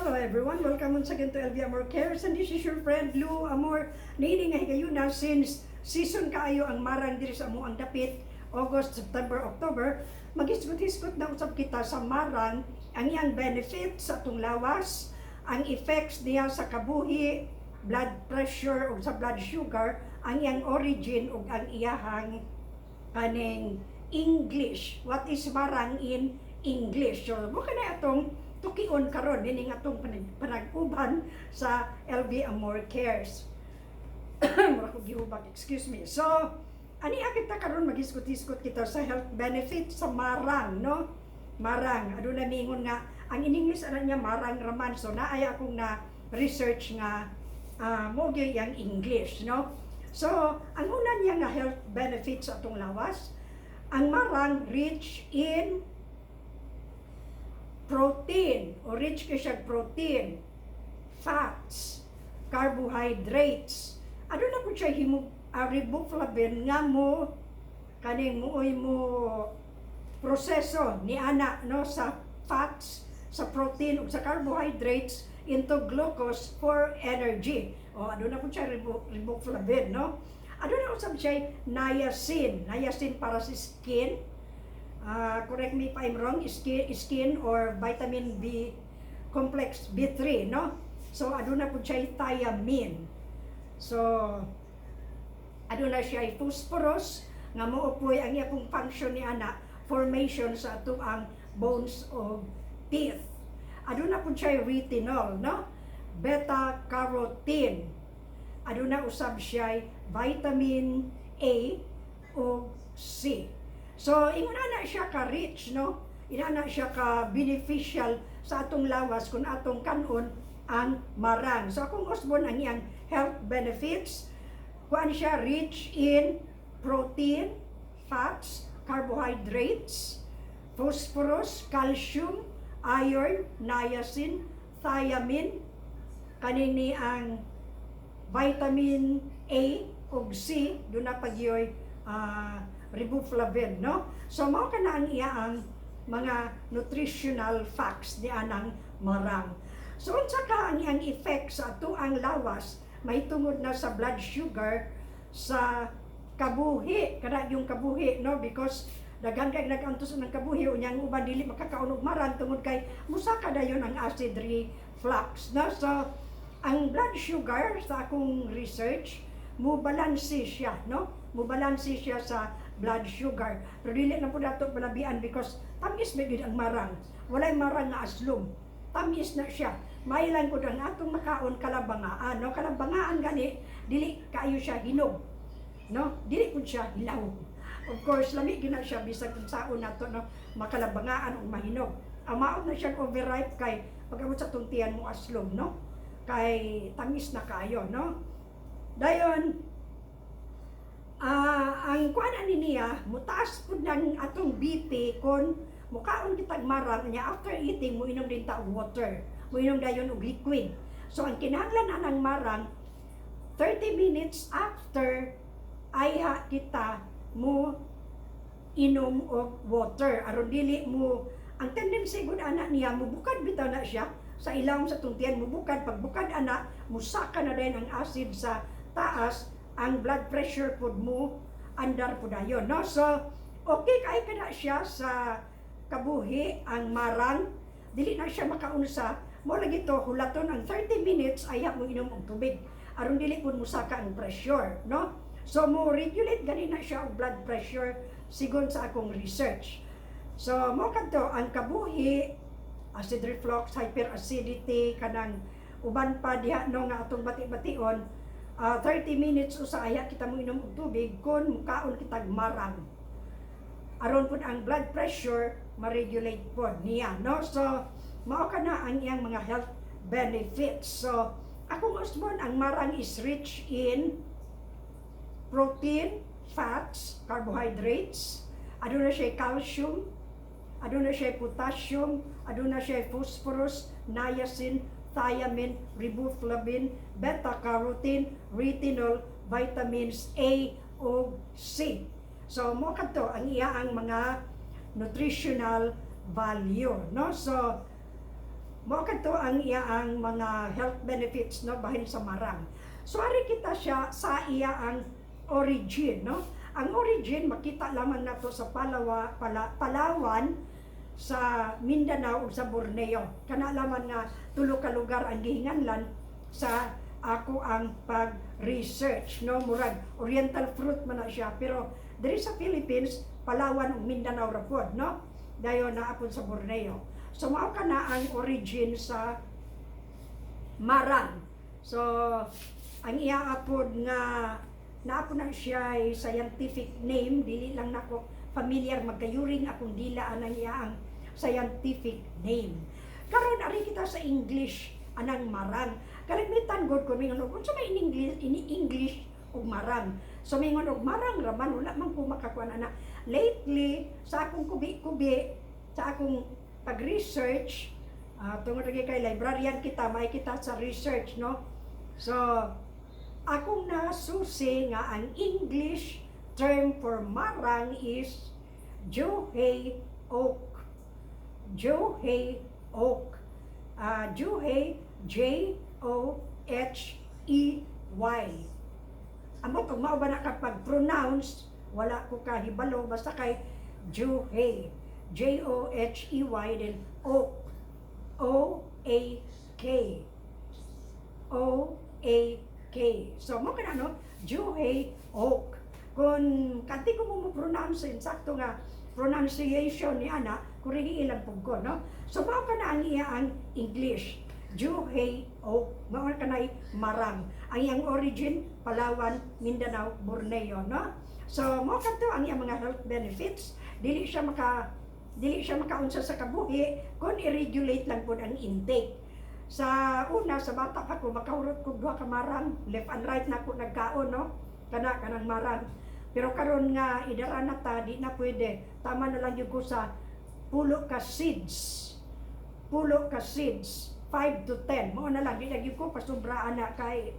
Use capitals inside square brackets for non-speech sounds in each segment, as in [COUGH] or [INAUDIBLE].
Hello everyone, welcome once again to LV Amor Cares and this is your friend Lou Amor. Nini nga kayo na since season kaayo ang marang diri sa amo ang dapit August, September, October. Magisgot-hisgot na usab kita sa marang ang iyang benefits sa atong lawas, ang effects niya sa kabuhi, blood pressure o sa blood sugar, ang iyang origin o ang iyahang kaning English. What is marang in English? So, mo na atong tukion karon dining atong panag- panag-uban sa LV Amor Cares. [COUGHS] Mura ko gihubag, excuse me. So, ani kita karon magisgot-hisgot kita sa health benefits sa marang, no? Marang. Aduna mingon nga ang in English ana niya marang raman. So naay akong na research nga uh, mo gyud yang English, no? So, ang una niya nga health benefits sa atong lawas, ang marang rich in protein o rich ka siya protein, fats, carbohydrates. Ano na po siya himo uh, riboflavin nga mo kaning muoy mo proseso ni ana no sa fats, sa protein ug sa carbohydrates into glucose for energy. O ano na po siya ribo, riboflavin no? Ano na usab siya niacin, niacin para sa skin, uh, correct me if I'm wrong, skin, skin or vitamin B complex B3, no? So, aduna po siya thiamine. So, aduna siya phosphorus, nga muupoy ang iya pong function ni ana, formation sa ato ang bones of teeth. Aduna po siya retinol, no? Beta-carotene. Aduna usab siya vitamin A o C. So, inguna na siya ka-rich, no? Ina na siya ka-beneficial sa atong lawas kung atong kanon ang marang. So, akong usbon ang iyang health benefits, kuan siya rich in protein, fats, carbohydrates, phosphorus, calcium, iron, niacin, thiamine, kanini ang vitamin A ug C, doon na pagyoy uh, riboflavin, no? So, mao ka na ang mga nutritional facts di anang marang. So, unsa ka ang iyang effect sa ato ang lawas, may tungod na sa blood sugar, sa kabuhi, kada yung kabuhi, no? Because daghan kay nagantos ng kabuhi unyang uban dili makakaunog marang tungod kay musaka dayon ang acid reflux, no? So, ang blood sugar sa akong research, mo balanse siya, no? Mo balanse siya sa blood sugar. Pero dili na po nato palabian because tamis gid ang marang. Walay marang nga aslom. Tamis na siya. May lang ko ang atong makaon kalabangaan, no? Kalabangaan gani dili kayo siya hinog. No? Dili pud siya hilaw. Of course, lami gina siya bisag kung saon nato no makalabangaan o mahinog. Ang maot na siya overripe kay pagabot sa tuntian mo aslom, no? Kay tamis na kayo, no? Dayon, ang kuan ani niya, mutaas pud ng atong BP kon mukaon kitag marang niya after eating mo inom din ta water. Mo inom dayon og liquid. So ang kinahanglan na ng marang 30 minutes after ayha kita mo inom og water aron dili mo ang tendency gud ana niya mubukad bitaw na siya sa ilawom sa tungtian mubukad pagbukad ana musaka na din ang acid sa taas ang blood pressure pud mo andar pud ayon no? So okay kay kada siya sa kabuhi ang marang. Dili na siya makaunsa. Mo lagi to hulaton ang 30 minutes ayha mo inom og tubig. Aron dili pud musaka ang pressure no? So mo regulate gani na siya ang blood pressure sigon sa akong research. So mo kadto ang kabuhi acid reflux hyperacidity kanang uban pa diha no nga atong bati-bation ah, 30 minutes usa aya kita mo inom og tubig kun mukaon kitag marang. Aron pud ang blood pressure ma-regulate pod niya no? So mao kana ang iyang mga health benefits. So akong usbon ang marang is rich in protein fats carbohydrates. Aduna siya calcium. Aduna siya potassium. Aduna siya phosphorus niacin thiamine riboflavin beta-carotene retinol vitamins A o C so mo kadto ang iya ang mga nutritional value no so mo kadto ang iya ang mga health benefits no bahin sa marang. So ari kita siya sa iya ang origin no. Ang origin makita lamang nato sa Palawa, Pala, Palawan sa Mindanao ug sa Borneo. Kana lamang nga tulo ka lugar ang gihinganlan sa ako ang pag-research no? Murag oriental fruit man na siya. Pero diri sa Philippines Palawan ug Mindanao ra pod no? Dayon na apod sa Borneo. So mao ka na ang origin sa marang. So ang iya apod nga naapo na siya ay scientific name. Dili lang nako familiar magkayuring akong dila anang iya ang scientific name. Karon ari kita sa English anang marang. Kalimitan gud ko mingon og unsa may in English in English og marang. So mingon og marang raman wala man ko makakuan ana lately sa akong kubi-kubi sa akong pag-research uh, tungod lagi kay librarian kita may kita sa research no? So akong nasusi nga ang English term for marang is Johei oak Johei oak. Uh, Johei J O H E Y. Amo kung mao ba na kapag pronounce wala ko kahibalo basta kay Johei J O H E Y then oak. O A K. O A K. So mo kana no? Johei oak. Kung kanti ko mo pronounce insakto nga pronunciation ni ana kurigi ilang pug ko no? So mao kana ang iya ang English. Johei oak mao kana marang. Ang iyang origin Palawan Mindanao Borneo no? So mo kanto ang iyang mga health benefits. Dili siya maka dili siya makaunsa sa kabuhi kung i-regulate lang po ang intake. Sa una sa bata pa ko makahurot ko duha ka marang. Left and right na ko nagkaon no? Kana kanang marang pero karon nga idara na ta di na pwede. Tama na lang yung sa pulo ka seeds. Pulo ka seeds. 5 to 10 mo na lang. Di lagi ko pasubraan na kay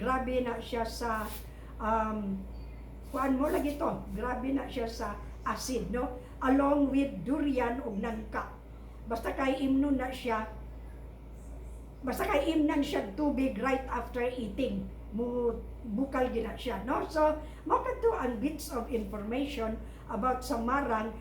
grabe na siya sa um, kuan mo lagi to grabe na siya sa acid no? Along with durian ug nangka. Basta kay imnon na siya basta kay imnan siya tubig right after eating. Mo bukal gina siya no? So mo kadto ang bits of information about sa marang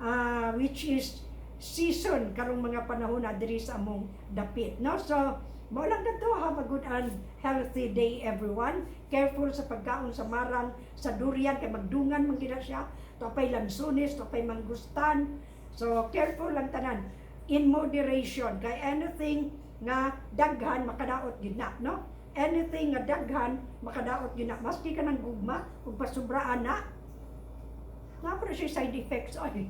ah, which is season karong mga panahon na diri sa among dapit no? So mo lang kadto have a good and healthy day everyone. Careful sa pagkaon sa marang sa durian kay magdungan man gina siya. Tapay lansunis tapay manggustan so careful lang tanan. In moderation kay anything nga daghan makadaot gid na no? Anything nga daghan makadaot gid na. Maski ka ng gugma ug pasubraan na na pa siya side effects ay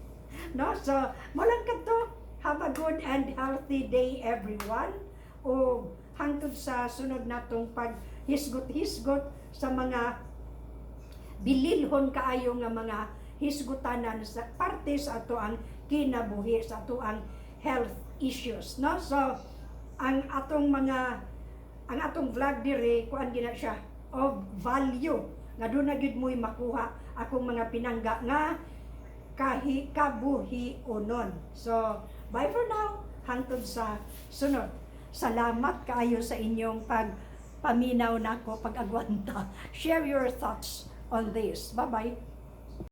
[LAUGHS] no? So mo lang kadto have a good and healthy day everyone. O hangtod sa sunod natong pag hisgot-hisgot sa mga bililhon kaayo nga mga hisgutanan sa parte sa ato ang kinabuhi sa ato ang health issues no? So ang atong mga ang atong vlog dire kuan gina siya of value. Nga doon na gyud mo'y makuha akong mga pinangga nga kahi kabuhi unon so bye for now. Hangtod sa sunod. Salamat kaayo sa inyong pag paminaw nako pag agwanta [LAUGHS] share your thoughts on this. Bye bye